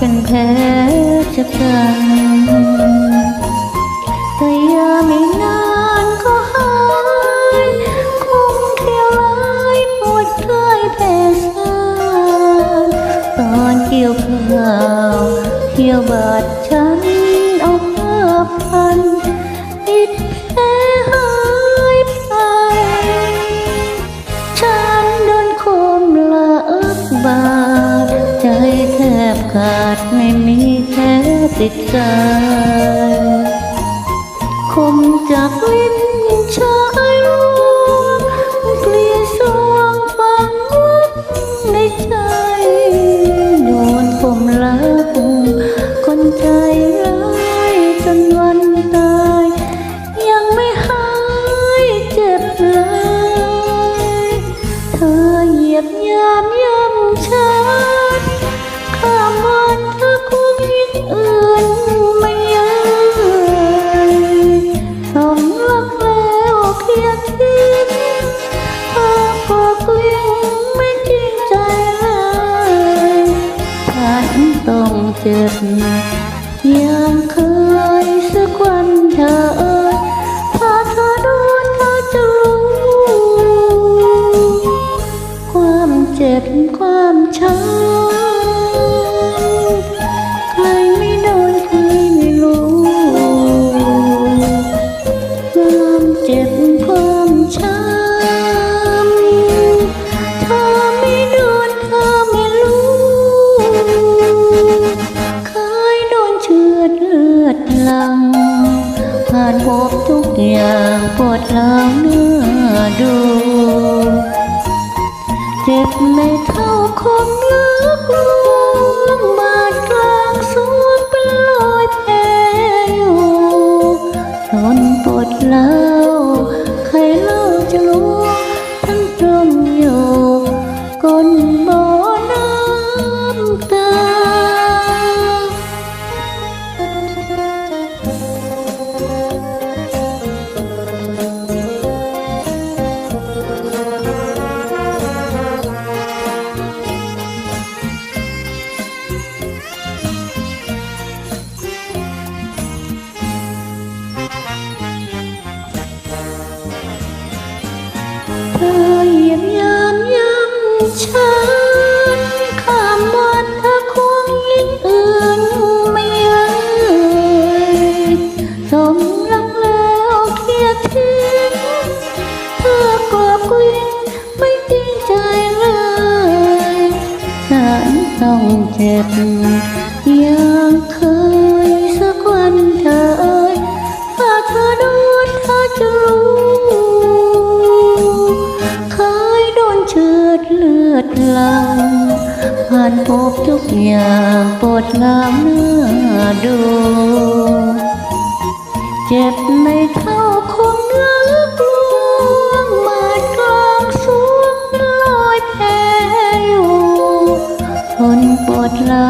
เป็นแผลชะกันแต่ยาไม่นานก็หายคงเที่ยวร้ายปวดคยแผลซ่านตอนเกี่ยวข้าวเที่ยวบาดฉั ขาดไม่มีแค่ติดใจคมจากลิ้น แล้วเคียดทิ้งเธอก็ยังไม่จริงใจเลยฉันต้องเจ็บยังเคยสักวันเธอ อย่างปวดร้าวเนื้อดู เจ็บไม่เท่าคมลึกลว เธอเหยียบยามย้ำฉันข้ามวันเธอคงยิ่งอื่นไม่เลยสมรักแล้วเคียดทิ้งเธอกลับกลิ้งไม่จริงใจเลยฉันต้องเจ็บ ดเลือดลังผ่านพบทุกอย่างปวดลามเนื้อดู เจ็บในเท้าคงลึกลวงบาดกลางสวงลอยแผลอยู่ทนปวดล้า